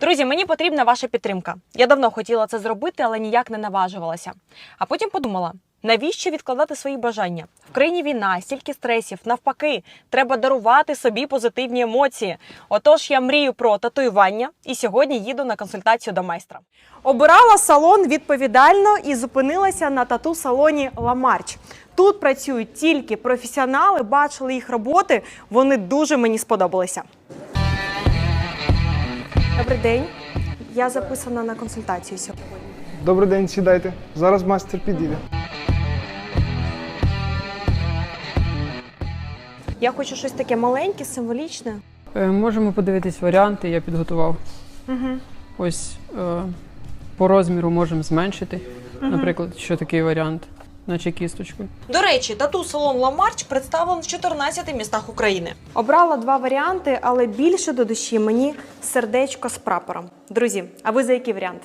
Друзі, мені потрібна ваша підтримка. Я давно хотіла це зробити, але ніяк не наважувалася. А потім подумала: навіщо відкладати свої бажання? В країні війна, стільки стресів. Навпаки, треба дарувати собі позитивні емоції. Отож, я мрію про татуювання і сьогодні їду на консультацію до майстра. Обирала салон відповідально і зупинилася на тату-салоні Ламарч. Тут працюють тільки професіонали, бачили їх роботи. Вони дуже мені сподобалися. Добрий день. Я записана на консультацію сьогодні. Добрий день, сідайте. Зараз майстер підійде. Я хочу щось таке маленьке, символічне. Е, Можемо подивитись варіанти, я підготував. Угу. Ось е, по розміру можемо зменшити. Наприклад, що такий варіант, наче кісточку. До речі, тату-салон Ламарч представлений в 14 містах України. Обрала два варіанти, але більше до душі мені сердечко з прапором. Друзі, а ви за який варіант?